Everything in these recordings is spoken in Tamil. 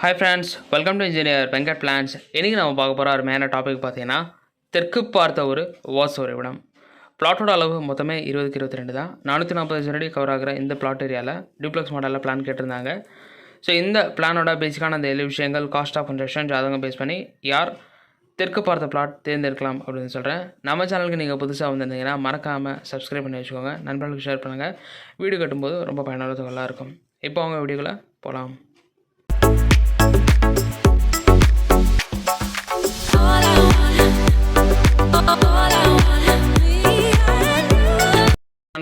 Hi friends welcome to engineer Venkat Plans இன்றைக்கி நம்ம பார்க்க போகிற மேன டாபிக் பார்த்தீங்கன்னா தெற்கு பார்த்த ஒரு வாஸ் ஒரு பிளாட்டோட அளவு மொத்தமே இருபதுக்கு இருபத்தி ரெண்டு தான். நானூற்றி நாற்பது ஜனடி கவர் ஆகிற இந்த பிளாட் ஏரியாவில் டிப்ளக்ஸ் மாடலில் பிளான் கேட்டிருந்தாங்க. ஸோ இந்த பிளானோட பேசிக்கான அந்த ஏழு விஷயங்கள் காஸ்ட் ஆஃப் கன்ஸ்ட்ரக்ஷன் ஜாதகம் பேஸ் பண்ணி யார் தெற்கு பார்த்த பிளாட் தேர்ந்தெடுக்கலாம் அப்படின்னு சொல்கிறேன் நம்ம சேனலுக்கு நீங்கள் புதுசாக வந்திருந்தீங்கன்னா மறக்காமல் சப்ஸ்கிரைப் பண்ணி வச்சுக்கோங்க. நண்பர்களுக்கு ஷேர் பண்ணுங்கள் வீடியோ கட்டும்போது ரொம்ப பயனுள்ள தகவலாக இருக்கும். இப்போ அவங்க வீடியோக்குள்ளே போகலாம்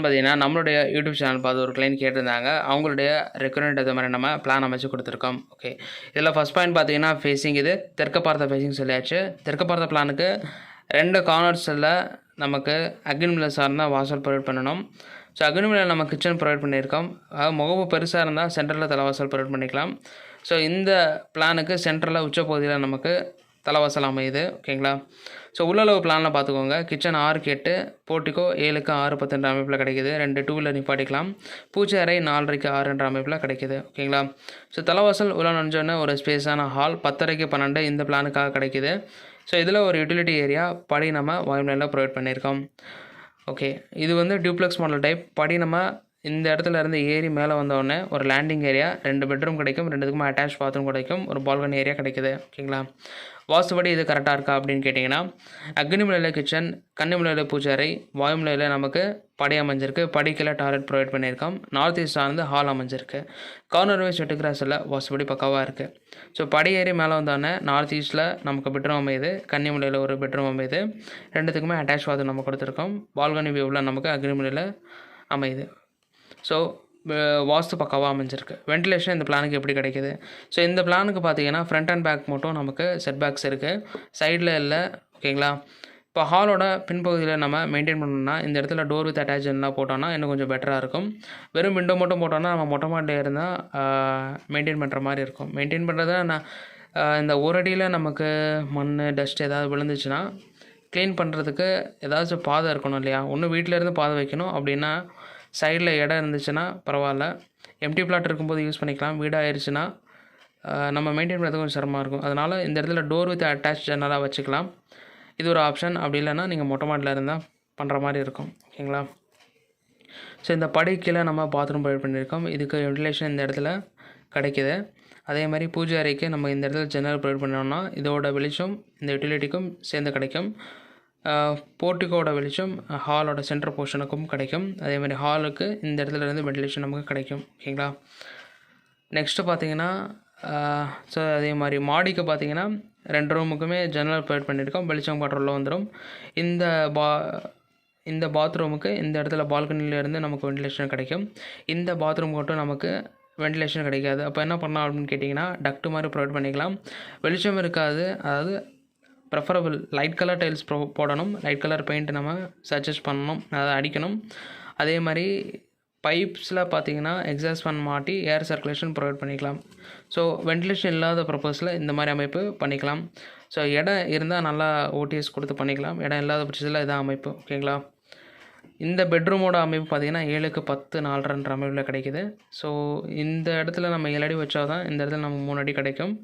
பார்த்தீங்கன்னா நம்மளுடைய யூடியூப் சேனல் பார்த்து ஒரு கிளைண்ட் கேட்டிருந்தாங்க. அவங்களுடைய ரெக்குவயர்மெண்ட் அது மாதிரி நம்ம பிளான் அமைச்சு கொடுத்துருக்கோம். ஓகே இதில் ஃபஸ்ட் பாயிண்ட் பார்த்தீங்கன்னா ஃபேஸிங் இது தெற்க பார்த்த ஃபேஸிங் சொல்லியாச்சு. தெற்க பார்த்த பிளானுக்கு ரெண்டு கார்னர்ஸில் நமக்கு அக்னிமில் சார்ந்தால் வாசல் ப்ரொவைட் பண்ணணும். ஸோ அக்னிமில் நம்ம கிச்சன் ப்ரொவைட் பண்ணியிருக்கோம். அதாவது முகப்பு பெருசாக இருந்தால் சென்டரில் தலைவாசல் ப்ரொவைட் பண்ணிக்கலாம். ஸோ இந்த பிளானுக்கு உச்ச பகுதியில் நமக்கு தலைவாசல் அமையுது ஓகேங்களா? ஸோ உள்ளளவு பிளானில் பார்த்துக்கோங்க கிச்சன் ஆறுக்கு எட்டு போர்ட்டிக்கோ ஏழுக்கு ஆறு பத்துன்ற அமைப்பில் கிடைக்குது. ரெண்டு டூ வீலர் நிப்பாட்டிக்கலாம். பூச்சி அறை நாலரைக்கு ஆறுன்ற அமைப்பில் கிடைக்குது ஓகேங்களா? ஸோ தலைவாசல் உள்ள நுழைஞ்சோடனே ஒரு ஸ்பேஸான ஹால் பத்தரைக்கு பன்னெண்டு இந்த பிளானுக்காக கிடைக்குது. ஸோ இதில் ஒரு யூட்டிலிட்டி ஏரியா படி நம்ம வாயுமலையில் ப்ரொவைட் பண்ணியிருக்கோம். ஓகே இது வந்து டியூப்ளெக்ஸ் மாடல் டைப் படி நம்ம இந்த இடத்துல இருந்து ஏறி மேலே வந்தோடனே ஒரு லேண்டிங் ஏரியா ரெண்டு பெட்ரூம் கிடைக்கும் ரெண்டுத்துக்குமே அட்டாச் பாத்ரூம் கிடைக்கும் ஒரு பால்கனி ஏரியா கிடைக்குது ஓகேங்களா? வாஸ்துபடி இது கரெக்டாக இருக்கா அப்படின்னு கேட்டிங்கன்னா அக்னிமலையில் கிச்சன் கன்னிமலையில் பூஜாரை வாயுமலையில் நமக்கு படி அமைஞ்சிருக்கு. படிக்கல டாய்லெட் ப்ரொவைட் பண்ணியிருக்கோம். நார்த் ஈஸ்ட் சார்ந்து ஹால் அமைஞ்சிருக்கு. கார்னர் வைஸ் வெட்டு கிராஸில் வாசுபடி பக்காவாக இருக்குது ஸோ படி ஏறி மேலே வந்தோடனே நார்த் ஈஸ்ட்டில் நமக்கு பெட்ரூம் அமையுது கன்னிமலையில் ஒரு பெட்ரூம் அமையுது. ரெண்டுத்துக்குமே அட்டாச் பாத்ரூம் நம்ம கொடுத்துருக்கோம். பால்கனி வியூவில் நமக்கு அக்னிமலையில் அமையுது. ஸோ வாஸ்து பக்காவாக அமைஞ்சிருக்கு. வென்டிலேஷன் இந்த பிளானுக்கு எப்படி கிடைக்குது? ஸோ இந்த பிளானுக்கு பார்த்தீங்கன்னா ஃப்ரண்ட் அண்ட் பேக் மட்டும் நமக்கு செட் பேக்ஸ் இருக்குது சைடில் இல்லை ஓகேங்களா இப்போ ஹாலோட பின்பகுதியில் நம்ம மெயின்டைன் பண்ணணும்னா இந்த இடத்துல டோர் வித் அட்டாச்மெண்ட்லாம் போட்டோன்னா இன்னும் கொஞ்சம் பெட்டராக இருக்கும். வெறும் விண்டோ மட்டும் போட்டோம்னா நம்ம மொட்டை மாடியில் இருந்தால் மெயின்டைன் பண்ணுற மாதிரி இருக்கும். மெயின்டைன் பண்ணுறத நான் இந்த ஒரு அடியில் நமக்கு மண் டஸ்ட் ஏதாவது விழுந்துச்சுன்னா க்ளீன் பண்ணுறதுக்கு ஏதாச்சும் பாதை இருக்கணும் இல்லையா? ஒன்று வீட்டில் இருந்து பாதை வைக்கணும். அப்படின்னா சைடில் இடம் இருந்துச்சுன்னா பரவாயில்ல. எம்டி பிளாட் இருக்கும்போது யூஸ் பண்ணிக்கலாம். வீடாயிருச்சுன்னா நம்ம மெயின்டைன் பண்ணுறது கொஞ்சம் சிரமமாக இருக்கும். அதனால் இந்த இடத்துல டோர் வித் அட்டாச் ஜன்னலாக வச்சுக்கலாம். இது ஒரு ஆப்ஷன் அப்படி இல்லைன்னா நீங்கள் மொட்டை மாட்டில் இருந்தால் பண்ணுற மாதிரி இருக்கும். ஓகேங்களா ஸோ இந்த படைக்கீழே நம்ம பாத்ரூம் ப்ரொவைட் பண்ணியிருக்கோம். இதுக்கு வென்டிலேஷன் இந்த இடத்துல கிடைக்கிது. அதே மாதிரி பூஜை அறைக்கு நம்ம இந்த இடத்துல ஜன்னல் ப்ரொவைட் பண்ணோம்னா இதோட வெளிச்சம் இந்த யூட்டிலிட்டிக்கும் சேர்ந்து கிடைக்கும். போர்ட்டிக்கோட வெளிச்சம் ஹாலோட சென்டர் போர்ஷனுக்கும் கிடைக்கும். அதே மாதிரி ஹாலுக்கு இந்த இடத்துல இருந்து வெண்டிலேஷன் நமக்கு கிடைக்கும். ஓகேங்களா? நெக்ஸ்ட்டு பார்த்தீங்கன்னா ஸோ அதே மாதிரி மாடிக்கு பார்த்தீங்கன்னா ரெண்டு ரூமுக்குமே ஜன்னல் ப்ரொவைட் பண்ணியிருக்கோம். வெளிச்சம் பாட்டில் வந்துடும் இந்த பா இந்த பாத்ரூமுக்கு இந்த இடத்துல பால்கனிலேருந்து நமக்கு வெண்டிலேஷன் கிடைக்கும். இந்த பாத்ரூம் மட்டும் நமக்கு வெண்டிலேஷன் கிடைக்காது. அப்போ என்ன பண்ணலாம் அப்படின்னு கேட்டிங்கன்னா டக்டு மாதிரி ப்ரொவைட் பண்ணிக்கலாம். வெளிச்சம் இருக்காது. அதாவது preferable light colour tiles bro போடணும். லைட் கலர் பெயிண்ட் நம்ம சஜஸ்ட் பண்ணணும். அதை அடிக்கணும். அதே மாதிரி பைப்ஸில் பார்த்தீங்கன்னா எக்ஸாஸ்ட் ஃபன் மாட்டி ஏர் சர்க்குலேஷன் ப்ரொவைட் பண்ணிக்கலாம். ஸோ வென்டிலேஷன் இல்லாத ப்ரப்போஸில் இந்த மாதிரி அமைப்பு பண்ணிக்கலாம். ஸோ இடம் இருந்தால் நல்லா ஓடிஎஸ் கொடுத்து பண்ணிக்கலாம். இடம் இல்லாத பட்சத்தில் இதான் அமைப்பு. ஓகேங்களா? இந்த பெட்ரூமோட அமைப்பு பார்த்தீங்கன்னா ஏழுக்கு பத்து நாலரைன்ற அமைப்பில் கிடைக்குது. ஸோ இந்த இடத்துல நம்ம ஏழு அடி வச்சா தான் இந்த இடத்துல நம்ம மூணு அடி கிடைக்கும்.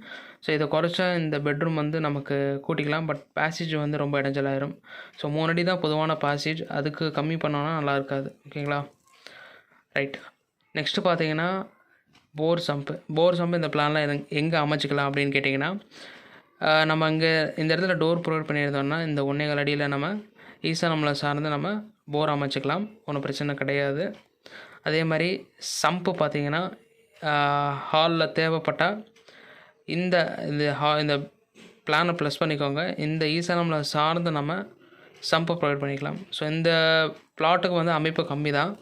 ஸோ இதை குறைச்சா இந்த பெட்ரூம் வந்து நமக்கு கூட்டிக்கலாம். பட் பேசேஜ் வந்து ரொம்ப இடைஞ்சலாயிரும். ஸோ மூணு அடி தான் பொதுவான பேசேஜ் அதுக்கு கம்மி பண்ணோன்னா நல்லா இருக்காது. ஓகேங்களா ரைட் நெக்ஸ்ட்டு பார்த்தீங்கன்னா போர் சம்பு போர் சம்பு இந்த பிளானில் எது எங்கே அமைச்சிக்கலாம் அப்படின்னு கேட்டிங்கன்னா நம்ம இங்கே இந்த இடத்துல டோர் ப்ரொவைட் பண்ணியிருந்தோம்னா இந்த ஒன்றேகால் அடியில் நம்ம ஈஸாக நம்மளை சார்ந்து நம்ம போர் அமைச்சிக்கலாம். ஒன்றும் பிரச்சனை கிடையாது. அதே மாதிரி சம்பு பார்த்தீங்கன்னா ஹாலில் தேவைப்பட்டால் இந்த இந்த ஹா இந்த பிளானை ப்ளஸ் பண்ணிக்கோங்க. இந்த ஈசானமில் சார்ந்து நம்ம சம்பை ப்ரொவைட் பண்ணிக்கலாம். ஸோ இந்த பிளாட்டுக்கு வந்து அமைப்பு கம்மி தான்.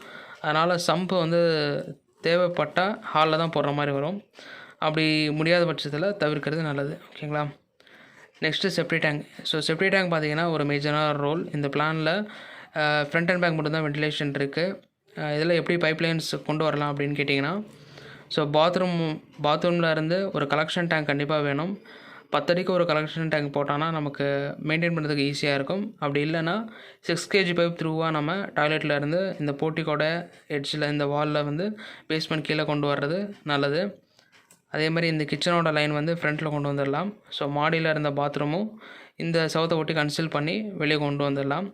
அதனால் சம்பு வந்து தேவைப்பட்டால் ஹாலில் தான் போடுற மாதிரி வரும். அப்படி முடியாத பட்சத்தில் தவிர்க்கிறது நல்லது. ஓகேங்களா? Next septic tank so septic tank பார்த்தீங்கன்னா ஒரு மேஜரான ரோல் இந்த பிளானில் ஃப்ரண்ட் அண்ட் பேக் மட்டும்தான் வென்டிலேஷன் இருக்குது இதில் எப்படி பைப்லைன்ஸ் கொண்டு வரலாம் அப்படின்னு கேட்டிங்கன்னா ஸோ பாத்ரூம் பாத்ரூமில் இருந்து ஒரு கலெக்ஷன் டேங்க் கண்டிப்பாக வேணும். பத்தடிக்கு ஒரு கலெக்ஷன் டேங்க் போட்டோன்னா நமக்கு மெயின்டைன் பண்ணுறதுக்கு ஈஸியாக இருக்கும். அப்படி இல்லைன்னா சிக்ஸ் கேஜி பைப் த்ரூவாக நம்ம டாய்லெட்டில் இருந்து இந்த போட்டிக்கோட எட்ஜில் இந்த வாலில் வந்து பேஸ்மெண்ட் கீழே கொண்டு வர்றது நல்லது. அதே மாதிரி இந்த கிச்சனோட லைன் வந்து ஃப்ரண்ட்டில் கொண்டு வந்துடலாம் ஸோ மாடியில் இருந்த பாத்ரூமும் இந்த சவுத்தை ஒட்டி கன்சில் பண்ணி வெளியே கொண்டு வந்துடலாம்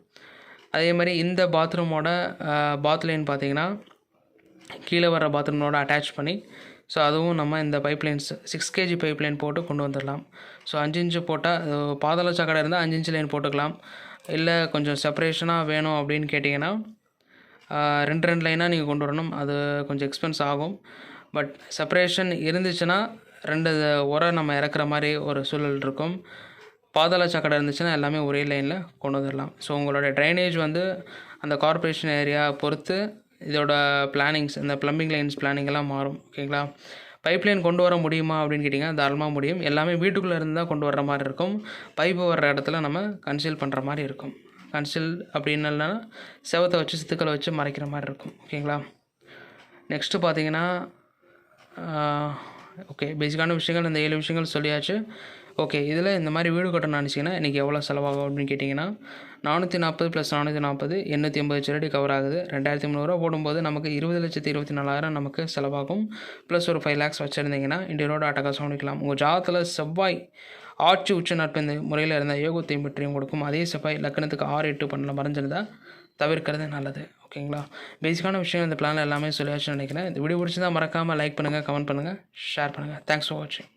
அதே மாதிரி இந்த பாத்ரூமோட பாத் லைன் பார்த்தீங்கன்னா கீழே வர பாத்ரூமோட அட்டாச் பண்ணி ஸோ அதுவும் நம்ம இந்த பைப்லைன்ஸ் சிக்ஸ் கேஜி பைப்லைன் போட்டு கொண்டு வந்துடலாம். ஸோ அஞ்சு இன்ச்சு போட்டால் பாதாள சாக்கடை இருந்தால் அஞ்சு இன்ச்சு லைன் போட்டுக்கலாம். இல்லை கொஞ்சம் செப்பரேஷனாக வேணும் அப்படின்னு கேட்டிங்கன்னா ரெண்டு ரெண்டு லைனாக நீங்கள் கொண்டு வரணும். அது கொஞ்சம் எக்ஸ்பென்ஸ் ஆகும். பட் செப்பரேஷன் இருந்துச்சுன்னா ரெண்டு உரை நம்ம இறக்குற மாதிரி ஒரு சூழல் இருக்கும். பாதாள சாக்கடை இருந்துச்சுன்னா எல்லாமே ஒரே லைனில் கொண்டு வந்துடலாம் ஸோ உங்களோட ட்ரைனேஜ் வந்து அந்த கார்ப்பரேஷன் ஏரியா பொறுத்து இதோட பிளானிங்ஸ் இந்த ப்ளம்பிங் லைன்ஸ் பிளானிங் எல்லாம் மாறும். ஓகேங்களா பைப் லைன் கொண்டு வர முடியுமா அப்படின்னு கேட்டிங்கன்னா தாராளமாக முடியும். எல்லாமே வீட்டுக்குள்ளே இருந்து தான் கொண்டு வர்ற மாதிரி இருக்கும். பைப்பு வர்ற இடத்துல நம்ம கன்சீல் பண்ணுற மாதிரி இருக்கும். கன்சீல் அப்படின்னு இல்லைன்னா செவத்தை வச்சு சித்துக்களை வச்சு மறைக்கிற மாதிரி இருக்கும். ஓகேங்களா நெக்ஸ்ட்டு பார்த்தீங்கன்னா ஓகே பேசிக்கான விஷயங்கள் இந்த ஏழு விஷயங்கள் சொல்லியாச்சு. ஓகே இதில் இந்த மாதிரி வீடு கட்டணும்னு நினச்சிங்கன்னா இன்றைக்கி எவ்வளோ செலவாகும் அப்படின்னு கேட்டிங்கன்னா நானூற்றி நாற்பது ப்ளஸ் நானூற்றி நாற்பது எண்ணூற்றி ஐம்பது சரடி கவர் ஆகுது. ரெண்டாயிரத்தி முந்நூறுரூவா போடும்போது நமக்கு இருபது லட்சத்தி இருபத்தி நாலாயிரம் நமக்கு செலவாகும். ப்ளஸ் ஒரு ஃபைவ் லேக்ஸ் வச்சுருந்தீங்கன்னா இண்டியரோட அட்டகாசம் முடிக்கலாம் உங்கள் ஜாதத்தில் செவ்வாய் ஆட்சி உச்ச நட்பு முறையில் இருந்த யோகத்தையும் பற்றியும் கொடுக்கும். அதே செவ்வாய் லக்னத்துக்கு ஆறு எட்டு பண்ணல மறைஞ்சிருந்தா தவிர்க்கிறது நல்லது. ஓகேங்களா பேசிக்கான விஷயம் இந்த பிளான் எல்லாமே சொல்லியாச்சுன்னு நினைக்கிறேன். இந்த வீடியோ பிடிச்சிருந்தா மறக்காமல் லைக் பண்ணுங்கள் கமெண்ட் பண்ணுங்கள் ஷேர் பண்ணுங்கள் தேங்க்ஸ் ஃபார் வாட்சிங்